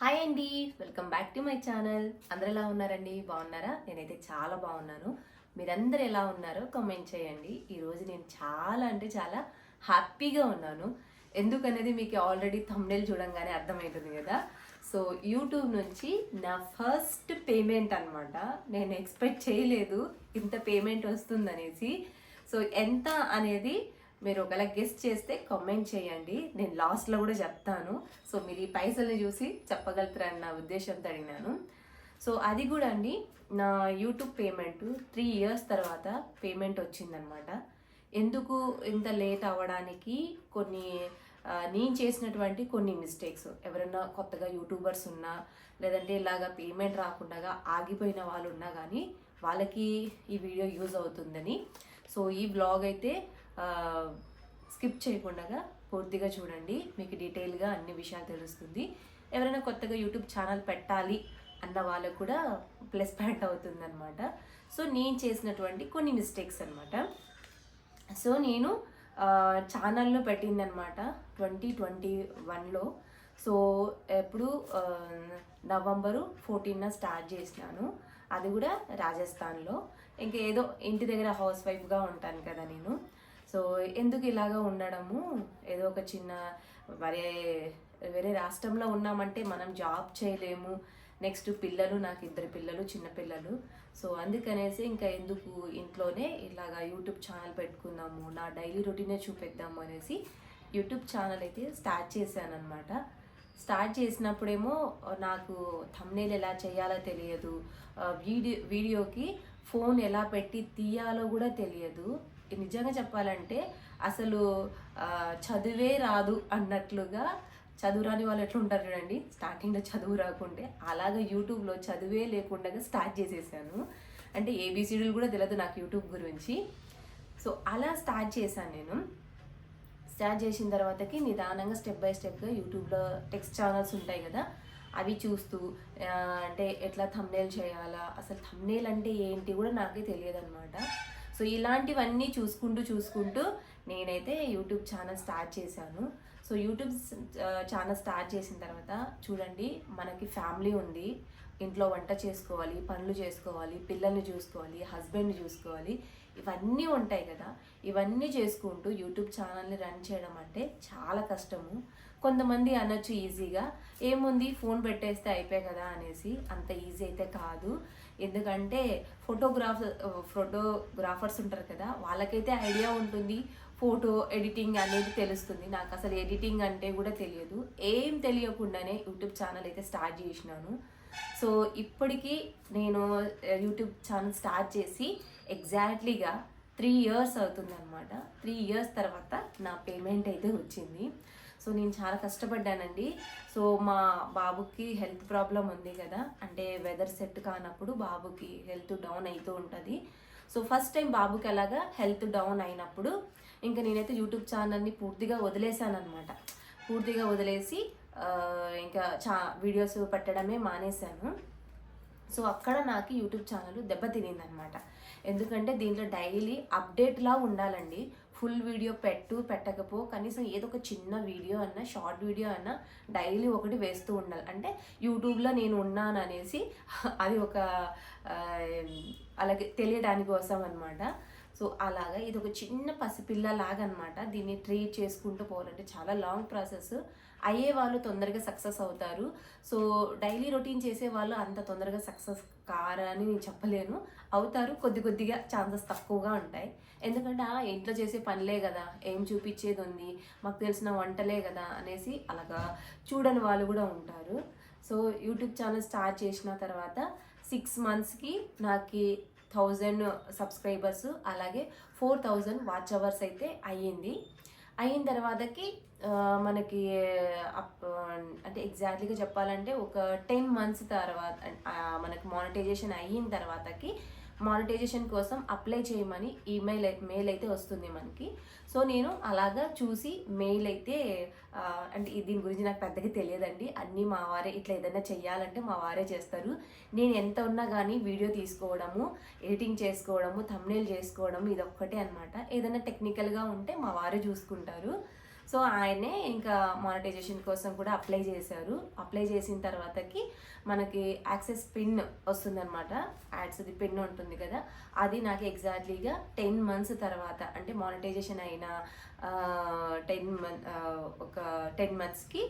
Hi అండి welcome back to my channel అందరు ఎలా ఉన్నారండి? బాగున్నారా? నేనైతే చాలా బాగున్నాను. మీరందరూ ఎలా ఉన్నారో కామెంట్ చేయండి. ఈరోజు నేను చాలా అంటే చాలా హ్యాపీగా ఉన్నాను. ఎందుకనేది మీకు ఆల్రెడీ thumbnail చూడంగానే అర్థమవుతుంది కదా. సో యూట్యూబ్ నుంచి నా ఫస్ట్ పేమెంట్ అన్నమాట. నేను ఎక్స్పెక్ట్ చేయలేదు ఇంత పేమెంట్ వస్తుందనేసి. సో ఎంత అనేది మీరు ఒకవేళ గెస్ట్ చేస్తే కామెంట్ చేయండి. నేను లాస్ట్లో కూడా చెప్తాను. సో మీరు ఈ పైసల్ని చూసి చెప్పగలుగుతారని నా ఉద్దేశంతో అడిగినాను. సో అది కూడా అండి. నా యూట్యూబ్ పేమెంట్ త్రీ ఇయర్స్ తర్వాత పేమెంట్ వచ్చిందనమాట ఎందుకు ఇంత లేట్ అవ్వడానికి కొన్ని నేను చేసినటువంటి కొన్ని మిస్టేక్స్ ఎవరైనా కొత్తగా యూట్యూబర్స్ ఉన్నా లేదంటే ఇలాగా పేమెంట్ రాకుండా ఆగిపోయిన వాళ్ళు ఉన్నా కానీ వాళ్ళకి ఈ వీడియో యూజ్ అవుతుందని. సో ఈ బ్లాగ్ అయితే స్కిప్ చేయకుండా పూర్తిగా చూడండి. మీకు డీటెయిల్గా అన్ని విషయాలు తెలుస్తుంది. ఎవరైనా కొత్తగా యూట్యూబ్ ఛానల్ పెట్టాలి అన్న వాళ్ళకు కూడా ప్లస్ పాయింట్ అవుతుంది అనమాట సో నేను చేసినటువంటి కొన్ని మిస్టేక్స్ అనమాట సో నేను ఛానల్లో పెట్టిందనమాట ట్వంటీ ట్వంటీ వన్లో. సో ఎప్పుడు నవంబరు ఫోర్టీన్న స్టార్ట్ చేసినాను. అది కూడా రాజస్థాన్లో. ఇంకా ఏదో ఇంటి దగ్గర హౌస్ వైఫ్గా ఉంటాను కదా నేను. సో ఎందుకు ఇలాగా ఉండడము? ఏదో ఒక చిన్న వేరే వేరే రాష్ట్రంలో ఉన్నామంటే మనం జాబ్ చేయలేము. నెక్స్ట్ పిల్లలు నాకు ఇద్దరు పిల్లలు చిన్న పిల్లలు. సో అందుకనేసి ఇంకా ఎందుకు ఇంట్లోనే ఇలాగా యూట్యూబ్ ఛానల్ పెట్టుకుందాము నా డైలీ రొటీనే చూపెద్దాము అనేసి యూట్యూబ్ ఛానల్ అయితే స్టార్ట్ చేశాను అనమాట స్టార్ట్ చేసినప్పుడేమో నాకు థమ్నేల్ ఎలా చేయాలో తెలియదు. వీడియో వీడియోకి ఫోన్ ఎలా పెట్టి తీయాలో కూడా తెలియదు. నిజంగా చెప్పాలంటే అసలు చదువే రాదు అన్నట్లుగా చదువు రాని వాళ్ళు ఎట్లా ఉంటారు చూడండి. స్టార్టింగ్లో చదువు రాకుంటే అలాగే యూట్యూబ్లో చదువే లేకుండా స్టార్ట్ చేసేసాను. అంటే ఏబిసిడీలు కూడా తెలియదు నాకు యూట్యూబ్ గురించి. సో అలా స్టార్ట్ చేశాను నేను. స్టార్ట్ చేసిన తర్వాతకి నిదానంగా స్టెప్ బై స్టెప్గా యూట్యూబ్లో టెక్స్ట్ ఛానల్స్ ఉంటాయి కదా అవి చూస్తూ అంటే ఎట్లా థమ్నేల్ చేయాలా అసలు థమ్నేల్ అంటే ఏంటి కూడా నాకే తెలియదు అనమాట సో ఇలాంటివన్నీ చూసుకుంటూ చూసుకుంటూ నేనైతే యూట్యూబ్ ఛానల్ స్టార్ట్ చేశాను. సో యూట్యూబ్ ఛానల్ స్టార్ట్ చేసిన తర్వాత చూడండి మనకి ఫ్యామిలీ ఉంది. ఇంట్లో వంట చేసుకోవాలి పనులు చేసుకోవాలి పిల్లల్ని చూసుకోవాలి హస్బెండ్ని చూసుకోవాలి. ఇవన్నీ ఉంటాయి కదా. ఇవన్నీ చేసుకుంటూ యూట్యూబ్ ఛానల్ని రన్ చేయడం అంటే చాలా కష్టము. కొంతమంది అనొచ్చు ఈజీగా. ఏముంది? ఫోన్ పెట్టేస్తే అయిపోయి కదా అనేసి అంత ఈజీ అయితే కాదు. ఎందుకంటే ఫోటోగ్రాఫ్ ఫోటోగ్రాఫర్స్ ఉంటారు కదా వాళ్ళకైతే ఐడియా ఉంటుంది. ఫోటో ఎడిటింగ్ అనేది తెలుస్తుంది. నాకు అసలు ఎడిటింగ్ అంటే కూడా తెలియదు. ఏం తెలియకుండానే యూట్యూబ్ ఛానల్ అయితే స్టార్ట్ చేసినాను. సో ఇప్పటికీ నేను యూట్యూబ్ ఛానల్ స్టార్ట్ చేసి ఎగ్జాక్ట్లీగా త్రీ ఇయర్స్ అవుతుందన్నమాట. త్రీ ఇయర్స్ తర్వాత నా పేమెంట్ అయితే వచ్చింది. సో నేను చాలా కష్టపడ్డానండి. సో మా బాబుకి హెల్త్ ప్రాబ్లం ఉంది కదా అంటే వెదర్ సెట్ కానప్పుడు బాబుకి హెల్త్ డౌన్ అవుతూ ఉంటుంది. సో ఫస్ట్ టైం బాబుకి అలాగా హెల్త్ డౌన్ అయినప్పుడు ఇంకా నేనైతే యూట్యూబ్ ఛానల్ని పూర్తిగా వదిలేశానమాట అనమాట పూర్తిగా వదిలేసి ఇంకా చా వీడియోస్ పెట్టడమే మానేశాను. సో అక్కడ నాకు యూట్యూబ్ ఛానల్ దెబ్బ అనమాట ఎందుకంటే దీంట్లో డైలీ అప్డేట్లా ఉండాలండి. ఫుల్ వీడియో పెట్టు పెట్టకపో కనీసం ఏదో ఒక చిన్న వీడియో అన్నా షార్ట్ వీడియో అన్నా డైలీ ఒకటి వేస్తూ ఉండాలి. అంటే యూట్యూబ్లో నేను ఉన్నాను అనేసి అది ఒక అలాగే తెలియడానికి కోసం అనమాట సో అలాగా ఇది ఒక చిన్న పసిపిల్ల లాగా అనమాట దీన్ని ట్రీట్ చేసుకుంటూ పోవాలంటే చాలా లాంగ్ ప్రాసెస్. అయ్యే వాళ్ళు తొందరగా సక్సెస్ అవుతారు. సో డైలీ రొటీన్ చేసే వాళ్ళు అంత తొందరగా సక్సెస్ కారని నేను చెప్పలేను. అవుతారు. కొద్ది కొద్దిగా ఛాన్సెస్ తక్కువగా ఉంటాయి. ఎందుకంటే "ఆ, ఇంట్లో చేసే పనిలే కదా. ఏం చూపించేది ఉంది? మాకు తెలిసిన వంటలే కదా అనేసి అలాగా చూడని వాళ్ళు కూడా ఉంటారు. సో యూట్యూబ్ ఛానల్ స్టార్ట్ చేసిన తర్వాత సిక్స్ మంత్స్కి నాకు థౌజండ్ సబ్స్క్రైబర్స్ అలాగే ఫోర్ థౌజండ్ వాచ్ అవర్స్ అయితే అయ్యింది. అయిన తర్వాతకి మనకి అప్ అంటే ఎగ్జాక్ట్లీగా చెప్పాలంటే ఒక టెన్ మంత్స్ తర్వాత మనకు మనకి మానిటైజేషన్ అయిన తర్వాతకి మానిటైజేషన్ కోసం అప్లై చేయమని ఈమెయిల్ మెయిల్ అయితే వస్తుంది మనకి. సో నేను అలాగా చూసి మెయిల్ అయితే అంటే దీని గురించి నాకు పెద్దగా తెలియదండి. అన్నీ మా వారే ఇట్లా ఏదైనా చేయాలంటే మా వారే చేస్తారు. నేను ఎంత ఉన్నా కానీ వీడియో తీసుకోవడము ఎడిటింగ్ చేసుకోవడము థంబ్నైల్ చేసుకోవడము ఇది అనమాట ఏదైనా టెక్నికల్గా ఉంటే మా వారే చూసుకుంటారు. సో ఆయనే ఇంకా మానిటైజేషన్ కోసం కూడా అప్లై చేశారు. అప్లై చేసిన తర్వాతకి మనకి యాక్సెస్ పిన్ వస్తుందన్నమాట. యాడ్స్ది పిన్ ఉంటుంది కదా. అది నాకు ఎగ్జాక్ట్లీగా టెన్ మంత్స్ తర్వాత అంటే మానిటైజేషన్ అయిన టెన్ మంత్ ఒక టెన్ మంత్స్కి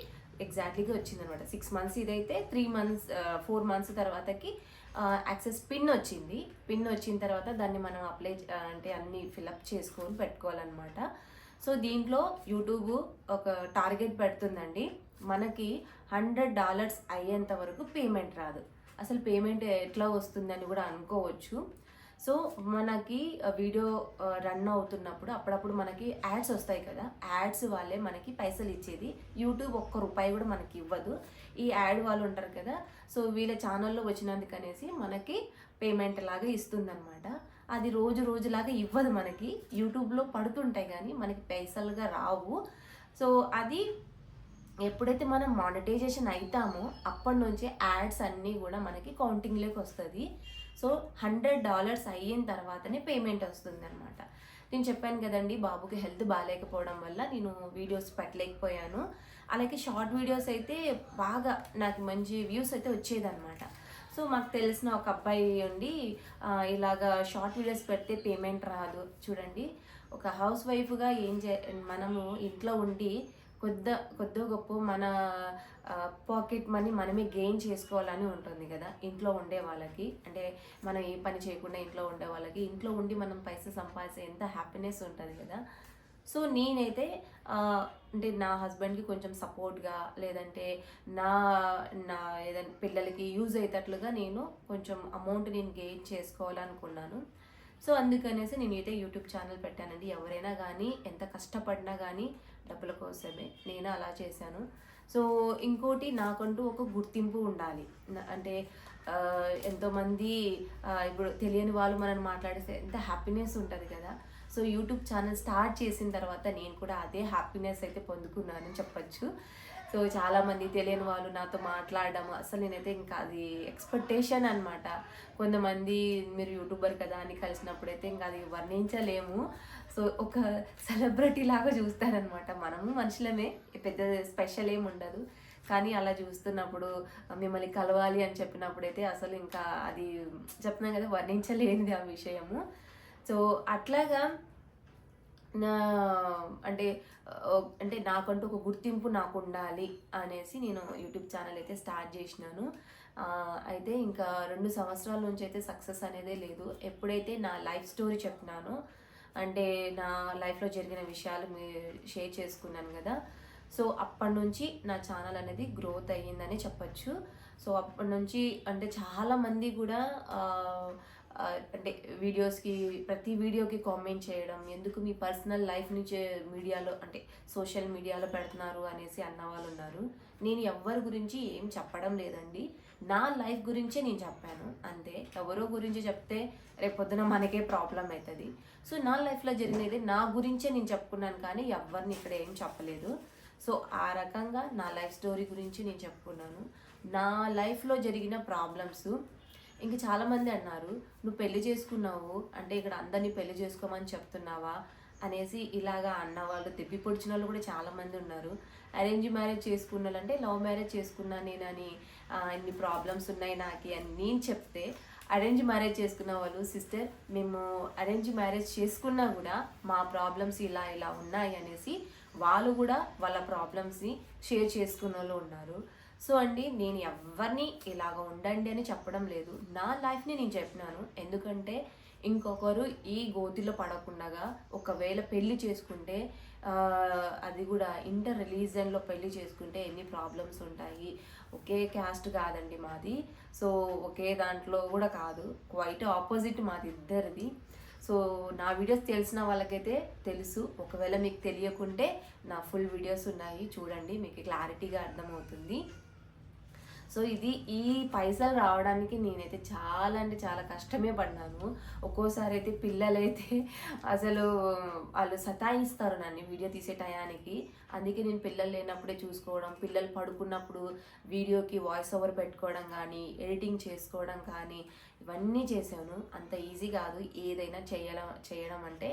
ఎగ్జాక్ట్లీగా వచ్చిందనమాట సిక్స్ మంత్స్ ఇదైతే త్రీ మంత్స్ ఫోర్ మంత్స్ తర్వాతకి యాక్సెస్ పిన్ వచ్చింది. పిన్ వచ్చిన తర్వాత దాన్ని మనం అప్లై అంటే అన్నీ ఫిలప్ చేసుకొని పెట్టుకోవాలన్నమాట. సో దీంట్లో యూట్యూబ్ ఒక టార్గెట్ పెడుతుందండి. మనకి హండ్రెడ్ డాలర్స్ అయ్యేంత వరకు పేమెంట్ రాదు. అసలు పేమెంట్ ఎట్లా వస్తుందని కూడా అనుకోవచ్చు. సో మనకి వీడియో రన్ అవుతున్నప్పుడు అప్పుడప్పుడు మనకి యాడ్స్ వస్తాయి కదా. యాడ్స్ వాళ్ళే మనకి పైసలు ఇచ్చేది. యూట్యూబ్ ఒక్క రూపాయి కూడా మనకి ఇవ్వదు. ఈ యాడ్ వాళ్ళు ఉంటారు కదా. సో వీళ్ళ ఛానల్లో వచ్చినందుకనేసి మనకి పేమెంట్ లాగా ఇస్తుందన్నమాట. అది రోజు రోజులాగా ఇవ్వదు మనకి. యూట్యూబ్లో పడుతుంటాయి కానీ మనకి పైసలుగా రావు. సో అది ఎప్పుడైతే మనం మానిటైజేషన్ అవుతామో అప్పటి నుంచే యాడ్స్ అన్నీ కూడా మనకి కౌంటింగ్లోకి వస్తుంది. సో హండ్రెడ్ డాలర్స్ అయిన తర్వాతనే పేమెంట్ వస్తుంది అనమాట నేను చెప్పాను కదండి బాబుకి హెల్త్ బాగాలేకపోవడం వల్ల నేను వీడియోస్ పెట్టలేకపోయాను. అలాగే షార్ట్ వీడియోస్ అయితే బాగా నాకు మంచి వ్యూస్ అయితే వచ్చేదన్నమాట. సో మాకు తెలిసిన ఒక అబ్బాయి ఉండి ఇలాగ ఇలాగా షార్ట్ వీడియోస్ పెడితే పేమెంట్ రాదు. చూడండి. ఒక హౌస్ వైఫ్గా ఏం చే మనము ఇంట్లో ఉండి కొద్ద కొద్ది గొప్ప మన పాకెట్ మనీ మనమే గెయిన్ చేసుకోవాలని ఉంటుంది కదా. ఇంట్లో ఉండే వాళ్ళకి. అంటే మనం ఏ పని చేయకుండా ఇంట్లో ఉండే వాళ్ళకి. ఇంట్లో ఉండి మనం పైసలు సంపాదించే ఎంత హ్యాపీనెస్ ఉంటుంది కదా. సో నేనైతే అంటే నా హస్బెండ్కి కొంచెం సపోర్ట్గా లేదంటే నా నా ఏదైనా పిల్లలకి యూజ్ అయ్యేటట్లుగా నేను కొంచెం అమౌంట్ నేను గెయిన్ చేసుకోవాలనుకున్నాను. సో అందుకనేసి నేనైతే యూట్యూబ్ ఛానల్ పెట్టానండి. ఎవరైనా కానీ ఎంత కష్టపడినా కానీ డబ్బుల కోసమే నేను అలా చేశాను. సో ఇంకోటి నాకంటూ ఒక గుర్తింపు ఉండాలి. అంటే ఎంతోమంది ఇప్పుడు తెలియని వాళ్ళు మనం మాట్లాడితే ఎంత హ్యాపీనెస్ ఉంటుంది కదా. సో యూట్యూబ్ ఛానల్ స్టార్ట్ చేసిన తర్వాత నేను కూడా అదే హ్యాపీనెస్ అయితే పొందుకున్నానని చెప్పొచ్చు. సో చాలామంది తెలియని వాళ్ళు నాతో మాట్లాడడం అసలు నేనైతే ఇంకా అది ఎక్స్పెక్టేషన్ అనమాట కొంతమంది మీరు యూట్యూబర్ కదా అని కలిసినప్పుడైతే ఇంకా అది వర్ణించలేము. సో ఒక సెలబ్రిటీ లాగా చూస్తారనమాట మనము మనుషులమే పెద్ద స్పెషల్ ఏమి ఉండదు. కానీ అలా చూస్తున్నప్పుడు మిమ్మల్ని కలవాలి అని చెప్పినప్పుడైతే అసలు ఇంకా అది చెప్తున్నాం కదా వర్ణించలేనిది ఆ విషయము. సో అట్లాగా నా అంటే అంటే నాకంటూ ఒక గుర్తింపు నాకు ఉండాలి అనేసి నేను యూట్యూబ్ ఛానల్ అయితే స్టార్ట్ చేసినాను. అయితే ఇంకా రెండు సంవత్సరాల నుంచి అయితే సక్సెస్ అనేదే లేదు. ఎప్పుడైతే నా లైఫ్ స్టోరీ చెప్పినానో అంటే నా లైఫ్లో జరిగిన విషయాలు మీ షేర్ చేసుకున్నాను కదా సో అప్పటి నుంచి నా ఛానల్ అనేది గ్రోత్ అయ్యిందని చెప్పచ్చు. సో అప్పటి నుంచి అంటే చాలామంది కూడా అంటే వీడియోస్కి ప్రతి వీడియోకి కామెంట్ చేయడం ఎందుకు మీ పర్సనల్ లైఫ్ నుంచి మీడియాలో అంటే సోషల్ మీడియాలో పెడుతున్నారు అనేసి అన్న వాళ్ళు ఉన్నారు. నేను ఎవరి గురించి ఏం చెప్పడం లేదండి. నా లైఫ్ గురించే నేను చెప్పాను అంతే. ఎవరో గురించి చెప్తే రేపొద్దున మనకే ప్రాబ్లం అవుతుంది సో నా లైఫ్లో జరిగినది నా గురించే నేను చెప్పుకున్నాను కానీ ఎవరిని ఇక్కడ ఏం చెప్పలేదు. సో ఆ రకంగా నా లైఫ్ స్టోరీ గురించి నేను చెప్పుకున్నాను. నా లైఫ్లో జరిగిన ప్రాబ్లమ్స్ ఇంకా చాలామంది అన్నారు నువ్వు పెళ్ళి చేసుకున్నావు అంటే ఇక్కడ అందరినీ పెళ్ళి చేసుకోమని చెప్తున్నావా? అనేసి ఇలాగా అన్న వాళ్ళు తెప్పి పొడిచిన వాళ్ళు కూడా చాలామంది ఉన్నారు. అరేంజ్ మ్యారేజ్ చేసుకున్న వాళ్ళు అంటే లవ్ మ్యారేజ్ చేసుకున్నా నేనని ఇన్ని ప్రాబ్లమ్స్ ఉన్నాయి నాకు అని నేను చెప్తే అరేంజ్ మ్యారేజ్ చేసుకున్న వాళ్ళు సిస్టర్ మేము అరేంజ్ మ్యారేజ్ చేసుకున్నా కూడా మా ప్రాబ్లమ్స్ ఇలా ఇలా ఉన్నాయి అనేసి వాళ్ళు కూడా వాళ్ళ ప్రాబ్లమ్స్ని షేర్ చేసుకున్న వాళ్ళు ఉన్నారు. సో అండి నేను ఎవరిని ఇలాగ ఉండండి అని చెప్పడం లేదు. నా లైఫ్ని నేను చెప్పినాను. ఎందుకంటే ఇంకొకరు ఈ గోతిలో పడకుండా ఒకవేళ పెళ్ళి చేసుకుంటే అది కూడా ఇంటర్ రిలీజన్లో పెళ్ళి చేసుకుంటే ఎన్ని ప్రాబ్లమ్స్ ఉంటాయి. ఒకే క్యాస్ట్ కాదండి మాది. సో ఒకే దాంట్లో కూడా కాదు. క్వైట్ ఆపోజిట్ మాది ఇద్దరిది. సో నా వీడియోస్ తెలిసిన వాళ్ళకైతే తెలుసు. ఒకవేళ మీకు తెలియకుంటే నా ఫుల్ వీడియోస్ ఉన్నాయి. చూడండి మీకు క్లారిటీగా అర్థమవుతుంది. సో ఇది ఈ పైసలు రావడానికి నేనైతే చాలా అంటే చాలా కష్టమే పడినాను ఒక్కోసారి అయితే పిల్లలైతే అసలు వాళ్ళు సతాయిస్తారు నన్ను వీడియో తీసే టయానికి. అందుకే నేను పిల్లలు లేనప్పుడే చూసుకోవడం పిల్లలు పడుకున్నప్పుడు వీడియోకి వాయిస్ ఓవర్ పెట్టుకోవడం కానీ ఎడిటింగ్ చేసుకోవడం కానీ ఇవన్నీ చేశాను. అంత ఈజీ కాదు. ఏదైనా చేయడం చేయడం అంటే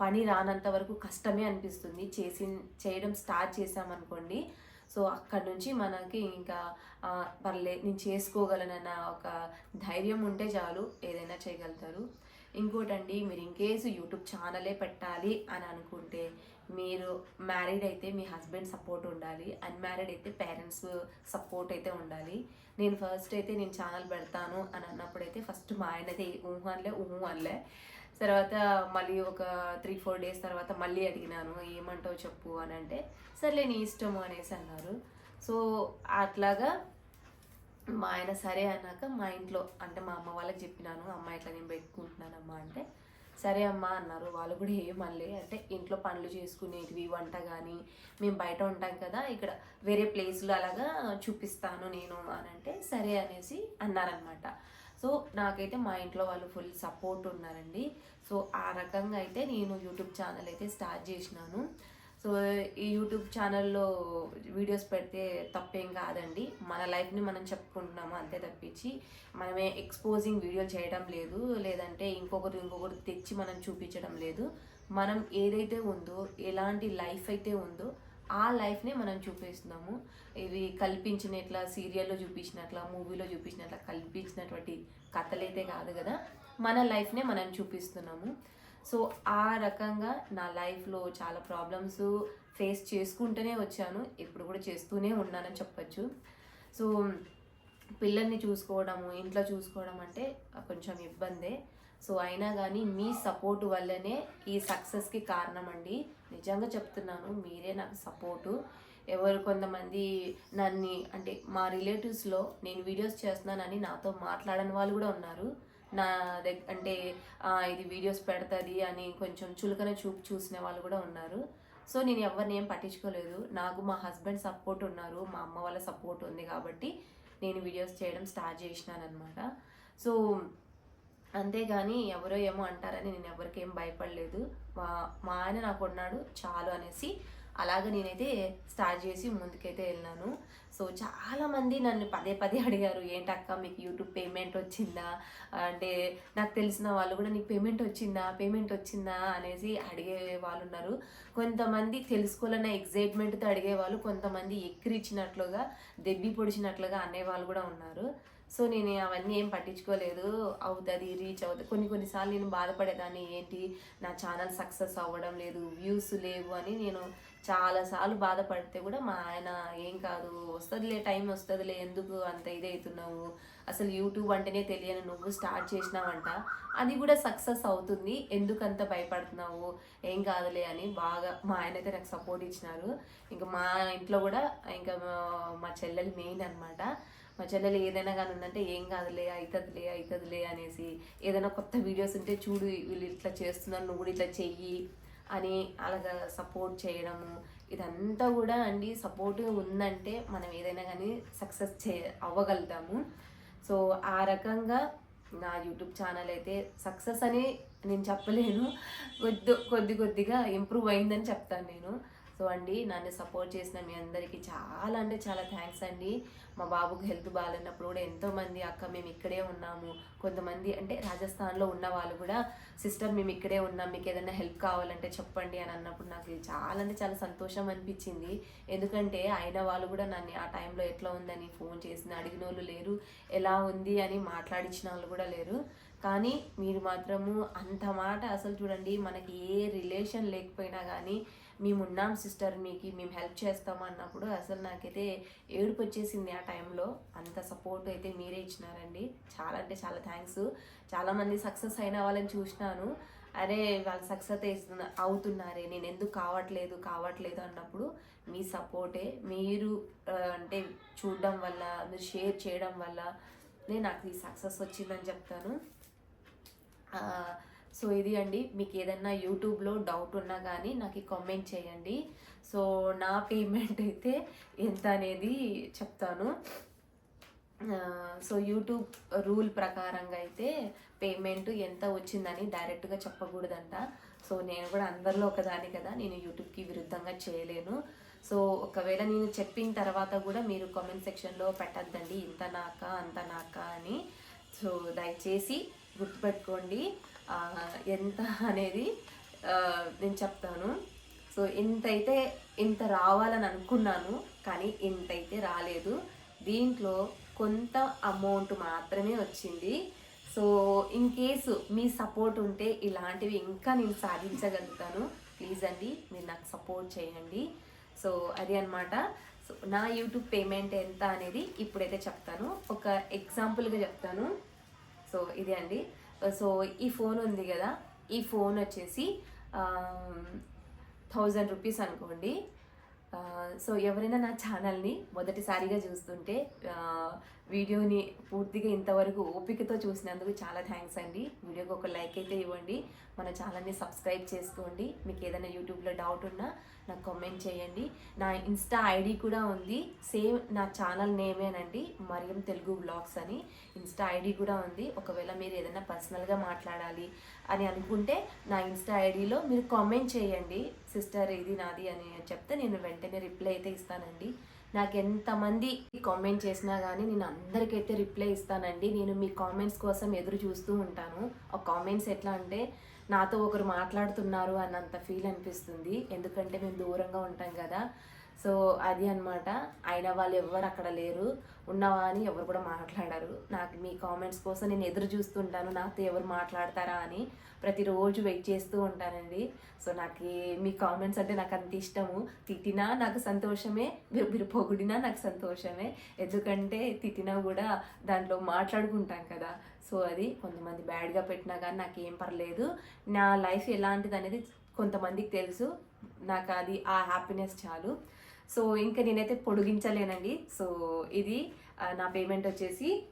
పని రానంత వరకు కష్టమే అనిపిస్తుంది. చేసి చేయడం స్టార్ట్ చేసామనుకోండి సో అక్కడ నుంచి మనకి ఇంకా పర్లే నేను చేసుకోగలనన్న ఒక ధైర్యం ఉంటే చాలు ఏదైనా చేయగలుగుతారు. ఇంకోటండి మీరు ఇంకేసు యూట్యూబ్ ఛానలే పెట్టాలి అని అనుకుంటే మీరు మ్యారీడ్ అయితే మీ హస్బెండ్ సపోర్ట్ ఉండాలి. అన్మ్యారీడ్ అయితే పేరెంట్స్ సపోర్ట్ అయితే ఉండాలి. నేను ఫస్ట్ అయితే నేను ఛానల్ పెడతాను అని అన్నప్పుడైతే ఫస్ట్ మా ఆయనది ఊహు అనలే ఊహు అనలే తర్వాత మళ్ళీ ఒక త్రీ ఫోర్ డేస్ తర్వాత మళ్ళీ అడిగినాను ఏమంటావు చెప్పు అని అంటే సర్లే నీ ఇష్టము అనేసి అన్నారు. సో అట్లాగా మా ఆయన సరే అన్నాక మా ఇంట్లో అంటే మా అమ్మ వాళ్ళకి చెప్పినాను అమ్మ ఇట్లా నేను పెట్టుకుంటున్నానమ్మా అంటే సరే అమ్మా అన్నారు. వాళ్ళు కూడా ఏమనలే అంటే ఇంట్లో పనులు చేసుకునేటివి వంట కానీ మేము బయట ఉంటాం కదా ఇక్కడ వేరే ప్లేస్లో అలాగా చూపిస్తాను నేను అని అంటే సరే అనేసి అన్నారనమాట సో నాకైతే మా ఇంట్లో వాళ్ళు ఫుల్ సపోర్ట్ ఉన్నారండి. సో ఆ రకంగా అయితే నేను యూట్యూబ్ ఛానల్ అయితే స్టార్ట్ చేసినాను. సో ఈ యూట్యూబ్ ఛానల్లో వీడియోస్ పెడితే తప్పేం కాదండి. మన లైఫ్ని మనం చెప్పుకుంటున్నాము అంతే తప్పించి మనమే ఎక్స్పోజింగ్ వీడియోలు చేయడం లేదు. లేదంటే ఇంకొకరు ఇంకొకరు తెచ్చి మనం చూపించడం లేదు. మనం ఏదైతే ఉందో ఎలాంటి లైఫ్ అయితే ఉందో ఆ లైఫ్నే మనం చూపిస్తున్నాము. ఇవి కల్పించినట్ల సీరియల్లో చూపించినట్ల మూవీలో చూపించినట్ల కల్పించినటువంటి కథలైతే కాదు కదా మన లైఫ్నే మనం చూపిస్తున్నాము. సో ఆ రకంగా నా లైఫ్లో చాలా ప్రాబ్లమ్స్ ఫేస్ చేసుకుంటూనే వచ్చాను. ఇప్పుడు కూడా చేస్తూనే ఉన్నానని చెప్పచ్చు. సో పిల్లల్ని చూసుకోవడము ఇంట్లో చూసుకోవడం అంటే కొంచెం ఇబ్బందే. సో అయినా కానీ మీ సపోర్ట్ వల్లనే ఈ సక్సెస్కి కారణం అండి నిజంగా చెప్తున్నాను మీరే నాకు సపోర్టు ఎవరు కొంతమంది నన్ను అంటే మా రిలేటివ్స్లో నేను వీడియోస్ చేస్తున్నానని నాతో మాట్లాడని వాళ్ళు కూడా ఉన్నారు. నా దగ్గ అంటే ఇది వీడియోస్ పెడుతుంది అని కొంచెం చులకన చూపు చూసిన వాళ్ళు కూడా ఉన్నారు. సో నేను ఎవరిని ఏం పట్టించుకోలేదు. నాకు మా హస్బెండ్ సపోర్ట్ ఉన్నారు. మా అమ్మ వాళ్ళ సపోర్ట్ ఉంది కాబట్టి నేను వీడియోస్ చేయడం స్టార్ట్ చేసినాను అనమాట సో అంతేగాని ఎవరో ఏమో అంటారని నేను ఎవరికి ఏం భయపడలేదు. మా మా ఆయన నాకు ఉన్నాడు చాలు అనేసి అలాగ నేనైతే స్టార్ట్ చేసి ముందుకైతే వెళ్ళాను. సో చాలామంది నన్ను పదే పదే అడిగారు ఏంటక్క మీకు యూట్యూబ్ పేమెంట్ వచ్చిందా? అంటే నాకు తెలిసిన వాళ్ళు కూడా నీకు పేమెంట్ వచ్చిందా? పేమెంట్ వచ్చిందా? అనేసి అడిగే వాళ్ళు ఉన్నారు. కొంతమంది తెలుసుకోవాలన్న ఎగ్జైట్మెంట్తో అడిగే వాళ్ళు కొంతమంది ఎక్కిరిచ్చినట్లుగా దెబ్బి పొడిచినట్లుగా అనేవాళ్ళు కూడా ఉన్నారు. సో నేను అవన్నీ ఏం పట్టించుకోలేదు. అవుతుంది రీచ్ అవుతుంది. కొన్ని కొన్నిసార్లు నేను బాధపడేదాన్ని ఏంటి? నా ఛానల్ సక్సెస్ అవ్వడం లేదు వ్యూస్ లేవు అని నేను చాలాసార్లు బాధపడితే కూడా మా ఆయన ఏం కాదు వస్తుందిలే టైం వస్తుందిలే ఎందుకు అంత ఇదవుతున్నావు అసలు యూట్యూబ్ అంటేనే తెలియని నువ్వు స్టార్ట్ చేసినావంట. అది కూడా సక్సెస్ అవుతుంది. ఎందుకంత భయపడుతున్నావు? ఏం కాదులే అని బాగా మా ఆయన అయితే నాకు సపోర్ట్ ఇచ్చినారు. ఇంకా మా ఇంట్లో కూడా ఇంకా మా- మా చెల్లెలు మెయిన్ అనమాట మా చెల్లెలు ఏదైనా కానీ ఉందంటే ఏం కాదులే అవుతుందిలే అవుతుందిలే అనేసి ఏదైనా కొత్త వీడియోస్ ఉంటే చూడు వీళ్ళు ఇట్లా చేస్తున్నారు నువ్వు కూడా ఇట్లా చెయ్యి అని అలాగా సపోర్ట్ చేయడము. ఇదంతా కూడా అండి సపోర్ట్ ఉందంటే మనం ఏదైనా కానీ సక్సెస్ చే అవ్వగలుగుతాము. సో ఆ రకంగా నా యూట్యూబ్ ఛానల్ అయితే సక్సెస్ అని నేను చెప్పలేను. కొద్ది కొద్ది కొద్దిగా ఇంప్రూవ్ అయిందని చెప్తాను నేను. సో అండి నన్ను సపోర్ట్ చేసిన మీ అందరికీ చాలా అంటే చాలా థ్యాంక్స్ అండి. మా బాబుకి హెల్త్ బాగాలేనప్పుడు కూడా ఎంతోమంది అక్క మేము ఇక్కడే ఉన్నాము. కొంతమంది అంటే రాజస్థాన్లో ఉన్న వాళ్ళు కూడా సిస్టర్ మేము ఇక్కడే ఉన్నాం మీకు ఏదైనా హెల్ప్ కావాలంటే చెప్పండి అని అన్నప్పుడు నాకు చాలా అంటే చాలా సంతోషం అనిపించింది. ఎందుకంటే అయిన వాళ్ళు కూడా నన్ను ఆ టైంలో ఎట్లా ఉందని ఫోన్ చేసిన అడిగిన వాళ్ళు లేరు. ఎలా ఉంది అని మాట్లాడించిన వాళ్ళు కూడా లేరు. కానీ మీరు మాత్రము అంత మాట అసలు చూడండి మనకి ఏ రిలేషన్ లేకపోయినా కానీ మేము ఉన్నాం సిస్టర్ మీకు మేము హెల్ప్ చేస్తాం అన్నప్పుడు అసలు నాకైతే ఏడుపు వచ్చేసింది ఆ టైంలో. అంత సపోర్ట్ అయితే మీరే ఇచ్చినారండి. చాలా అంటే చాలా థ్యాంక్స్. చాలామంది సక్సెస్ అయిన వాళ్ళని చూసినాను. అరే వాళ్ళు సక్సెస్ అవుతున్నారే నేను ఎందుకు కావట్లేదు కావట్లేదు అన్నప్పుడు మీ సపోర్టే. మీరు అంటే చూడడం వల్ల మీరు షేర్ చేయడం వల్ల నేను నాకు ఈ సక్సెస్ వచ్చిందని చెప్తాను. సో ఇది అండి. మీకు ఏదైనా యూట్యూబ్లో డౌట్ ఉన్నా కానీ నాకు కామెంట్ చేయండి. సో నా పేమెంట్ అయితే ఎంత అనేది చెప్తాను. సో యూట్యూబ్ రూల్ ప్రకారంగా అయితే పేమెంట్ ఎంత వచ్చిందని డైరెక్ట్గా చెప్పకూడదంట. సో నేను కూడా అందరిలో ఒకదాని కదా నేను యూట్యూబ్కి విరుద్ధంగా చేయలేను. సో ఒకవేళ నేను చెప్పిన తర్వాత కూడా మీరు కామెంట్ సెక్షన్లో పెట్టద్దండి. ఇంత నాక అంత నాక అని. సో దయచేసి గుర్తుపెట్టుకోండి. ఎంత అనేది నేను చెప్తాను. సో ఇంతైతే ఇంత రావాలని అనుకున్నాను కానీ ఇంతైతే రాలేదు. దీంట్లో కొంత అమౌంట్ మాత్రమే వచ్చింది. సో ఇన్ కేసు మీ సపోర్ట్ ఉంటే ఇలాంటివి ఇంకా నేను సాధించగలుగుతాను. ప్లీజ్ అండి మీరు నాకు సపోర్ట్ చేయండి. సో అది అన్నమాట. సో నా యూట్యూబ్ పేమెంట్ ఎంత అనేది ఇప్పుడైతే చెప్తాను. ఒక ఎగ్జాంపుల్గా చెప్తాను. సో ఇది అండి. Uh, సో ఈ ఫోన్ ఉంది కదా ఈ ఫోన్ వచ్చేసి um, థౌజండ్ రూపీస్ అనుకోండి. Uh, సో ఎవరైనా నా ఛానల్ని మొదటిసారిగా చూస్తుంటే uh, వీడియోని పూర్తిగా ఇంతవరకు ఓపికతో చూసినందుకు చాలా థ్యాంక్స్ అండి. వీడియోకి ఒక లైక్ అయితే ఇవ్వండి. మన ఛానల్ని సబ్స్క్రైబ్ చేసుకోండి. మీకు ఏదైనా యూట్యూబ్లో డౌట్ ఉన్నా నాకు కామెంట్ చేయండి. నా ఇన్స్టా ఐడి కూడా ఉంది. సేమ్ నా ఛానల్ నేమేనండి. మరియం తెలుగు బ్లాగ్స్ అని ఇన్స్టా ఐడి కూడా ఉంది. ఒకవేళ మీరు ఏదైనా పర్సనల్గా మాట్లాడాలి అని అనుకుంటే నా ఇన్స్టా ఐడిలో మీరు కామెంట్ చేయండి. సిస్టర్ ఇది నాది అని చెప్తే నేను వెంటనే రిప్లై అయితే ఇస్తానండి. నాకు ఎంతమంది కామెంట్ చేసినా కానీ నేను అందరికైతే రిప్లై ఇస్తానండి. నేను మీ కామెంట్స్ కోసం ఎదురు చూస్తూ ఉంటాను. ఆ కామెంట్స్ ఎట్లా అంటే నాతో ఒకరు మాట్లాడుతున్నారు అన్నంత ఫీల్ అనిపిస్తుంది. ఎందుకంటే మేము దూరంగా ఉంటాం కదా. సో అది అన్నమాట. అయిన వాళ్ళు ఎవరు అక్కడ లేరు. ఉన్నవా అని ఎవరు కూడా మాట్లాడరు. నాకు మీ కామెంట్స్ కోసం నేను ఎదురు చూస్తుంటాను. నాతో ఎవరు మాట్లాడతారా అని ప్రతిరోజు వెయిట్ చేస్తూ ఉంటానండి. సో నాకు మీ కామెంట్స్ అంటే నాకు అంత ఇష్టము. తిట్టినా నాకు సంతోషమే. మీరు పొగిడినా నాకు సంతోషమే. ఎందుకంటే తిట్టినా కూడా దాంట్లో మాట్లాడుకుంటాం కదా. సో అది కొంతమంది బ్యాడ్గా పెట్టినా కానీ నాకు ఏం పర్లేదు. నా లైఫ్ ఎలాంటిది అనేది కొంతమందికి తెలుసు. నాకు అది ఆ హ్యాపీనెస్ చాలు. సో ఇంకా నేనైతే పొడిగించలేనండి. సో ఇది నా పేమెంట్ వచ్చేసి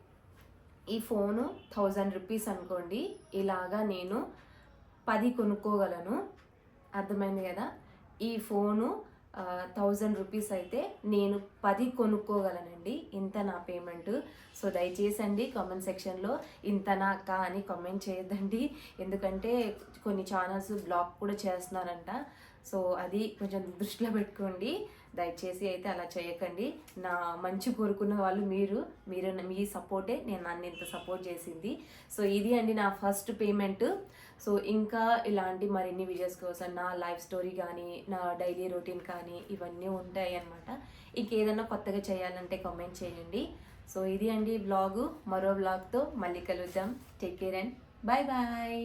ఈ ఫోను థౌజండ్ రూపీస్ అనుకోండి. ఇలాగా నేను పది కొనుక్కోగలను. అర్థమైంది కదా? ఈ ఫోను థౌజండ్ రూపీస్ అయితే నేను పది కొనుక్కోగలనండి. ఇంత నా పేమెంట్. సో దయచేసి అండి కామెంట్ సెక్షన్లో ఇంతనా అక్క అని కామెంట్ చేయొద్దండి. ఎందుకంటే కొన్ని ఛానల్స్ బ్లాక్ కూడా చేస్తున్నారంట. సో అది కొంచెం దృష్టిలో పెట్టుకోండి. దయచేసి అయితే అలా చేయకండి. నా మంచి కోరుకున్న వాళ్ళు మీరు మీరు మీ సపోర్టే నేను నన్ను ఇంత సపోర్ట్ చేసింది. సో ఇది అండి నా ఫస్ట్ పేమెంట్. సో ఇంకా ఇలాంటి మరిన్ని వీడియోస్ కోసం నా లైఫ్ స్టోరీ కానీ నా డైలీ రొటీన్ కానీ ఇవన్నీ ఉంటాయి అన్నమాట. ఇంకేదన్నా కొత్తగా చేయాలంటే కామెంట్ చేయండి. సో ఇది అండి బ్లాగు మరో బ్లాగ్తో మళ్ళీ కలుద్దాం. Take care and bye bye